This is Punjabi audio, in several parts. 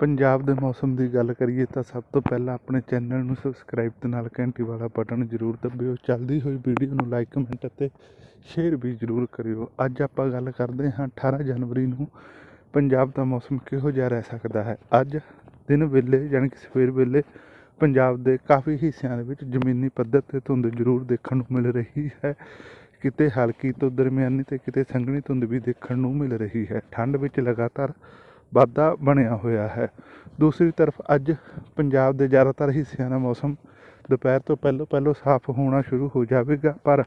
ਪੰਜਾਬ ਦੇ ਮੌਸਮ ਦੀ ਗੱਲ ਕਰੀਏ ਤਾਂ ਸਭ ਤੋਂ ਪਹਿਲਾਂ ਆਪਣੇ ਚੈਨਲ ਨੂੰ ਸਬਸਕ੍ਰਾਈਬ ਤੇ ਨਾਲ ਘੰਟੀ ਵਾਲਾ ਬਟਨ ਜ਼ਰੂਰ ਦਬਿਓ। ਚੱਲਦੀ ਹੋਈ ਵੀਡੀਓ ਨੂੰ ਲਾਈਕ, ਕਮੈਂਟ ਅਤੇ ਸ਼ੇਅਰ ਵੀ ਜ਼ਰੂਰ ਕਰਿਓ। ਅੱਜ ਆਪਾਂ ਗੱਲ ਕਰਦੇ ਹਾਂ 18 ਜਨਵਰੀ ਨੂੰ ਪੰਜਾਬ ਦਾ ਮੌਸਮ ਕਿਹੋ ਜਿਹਾ ਰਹਿ ਸਕਦਾ ਹੈ। ਅੱਜ ਦਿਨ ਵੇਲੇ ਯਾਨੀ ਕਿ ਸਵੇਰ ਵੇਲੇ ਪੰਜਾਬ ਦੇ ਕਾਫੀ ਹਿੱਸਿਆਂ ਦੇ ਵਿੱਚ ਜ਼ਮੀਨੀ ਪੱਧਰ ਤੇ ਧੁੰਦ ਜ਼ਰੂਰ ਦੇਖਣ ਨੂੰ ਮਿਲ ਰਹੀ ਹੈ। ਕਿਤੇ ਹਲਕੀ ਤੋਂ ਦਰਮਿਆਨੀ ਤੇ ਕਿਤੇ ਸੰਘਣੀ ਧੁੰਦ ਵੀ ਦੇਖਣ ਨੂੰ ਮਿਲ ਰਹੀ ਹੈ। ਠੰਡ ਵਿੱਚ ਲਗਾਤਾਰ ਵਾਧਾ ਬਣਿਆ ਹੋਇਆ ਹੈ। ਦੂਸਰੀ ਤਰਫ ਅੱਜ ਪੰਜਾਬ ਦੇ ਜ਼ਿਆਦਾਤਰ ਹਿੱਸਿਆਂ ਦਾ ਮੌਸਮ ਦੁਪਹਿਰ ਤੋਂ ਪਹਿਲਾਂ ਪਹਿਲਾਂ ਸਾਫ਼ ਹੋਣਾ ਸ਼ੁਰੂ ਹੋ ਜਾਵੇਗਾ, ਪਰ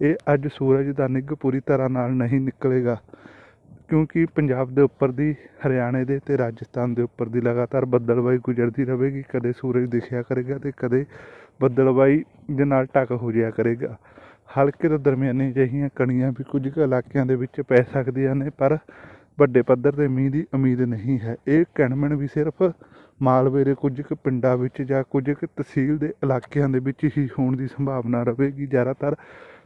ਇਹ ਅੱਜ ਸੂਰਜ ਦਾ ਨਿੱਘ ਪੂਰੀ ਤਰ੍ਹਾਂ ਨਾਲ ਨਹੀਂ ਨਿਕਲੇਗਾ, ਕਿਉਂਕਿ ਪੰਜਾਬ ਦੇ ਉੱਪਰ ਦੀ, ਹਰਿਆਣੇ ਦੇ ਤੇ ਰਾਜਸਥਾਨ ਦੇ ਉੱਪਰ ਦੀ ਲਗਾਤਾਰ ਬੱਦਲਬਾਈ ਗੁਜ਼ਰਦੀ ਰਹੇਗੀ। ਕਦੇ ਸੂਰਜ ਦਿਖਿਆ ਕਰੇਗਾ ਤੇ ਕਦੇ ਬੱਦਲਬਾਈ ਦੇ ਨਾਲ ਢੱਕ ਹੋ ਜਾਇਆ ਕਰੇਗਾ। ਹਲਕੇ ਤੋਂ ਦਰਮਿਆਨੀ ਜਿਹੀਆਂ ਕਣੀਆਂ ਵੀ ਕੁਝ ਕੁ ਇਲਾਕਿਆਂ ਦੇ ਵਿੱਚ ਪੈ ਸਕਦੀਆਂ ਨੇ, ਪਰ ਵੱਡੇ ਪੱਧਰ ਤੇ ਮੀਂਹ ਦੀ ਉਮੀਦ ਨਹੀਂ ਹੈ। ਇਹ ਕਿਣਮਣ ਵੀ ਸਿਰਫ ਮਾਲਵੇ ਦੇ ਕੁਝ ਕੁ ਪਿੰਡਾਂ ਵਿੱਚ ਜਾਂ ਕੁਝ ਕੁ ਤਹਿਸੀਲ ਦੇ ਇਲਾਕਿਆਂ ਦੇ ਵਿੱਚ ਹੀ ਹੋਣ ਦੀ ਸੰਭਾਵਨਾ ਰਹੇਗੀ। ਜ਼ਿਆਦਾਤਰ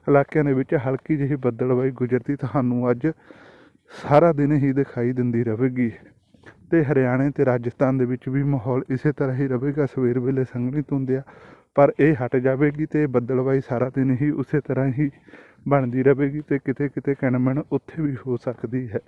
ਇਲਾਕਿਆਂ ਦੇ ਵਿੱਚ ਹਲਕੀ ਜਿਹੀ ਬੱਦਲਬਾਈ ਗੁਜ਼ਰਦੀ ਤੁਹਾਨੂੰ ਅੱਜ ਸਾਰਾ ਦਿਨ ਹੀ ਦਿਖਾਈ ਦਿੰਦੀ ਰਹੇਗੀ। ਤੇ ਹਰਿਆਣੇ ਤੇ ਰਾਜਸਥਾਨ ਦੇ ਵਿੱਚ ਵੀ ਮਾਹੌਲ ਇਸੇ ਤਰ੍ਹਾਂ ਹੀ ਰਹੇਗਾ। ਸਵੇਰ ਵੇਲੇ ਸੰਘਣੀ ਧੁੰਦ ਆ, ਪਰ ਇਹ ਹਟ ਜਾਵੇਗੀ ਤੇ ਬੱਦਲਬਾਈ ਸਾਰਾ ਦਿਨ ਹੀ ਉਸੇ ਤਰ੍ਹਾਂ ਹੀ ਬਣਦੀ ਰਹੇਗੀ ਤੇ ਕਿਤੇ ਕਿਤੇ ਕਿਣਮਣ ਉੱਥੇ ਵੀ ਹੋ ਸਕਦੀ ਹੈ।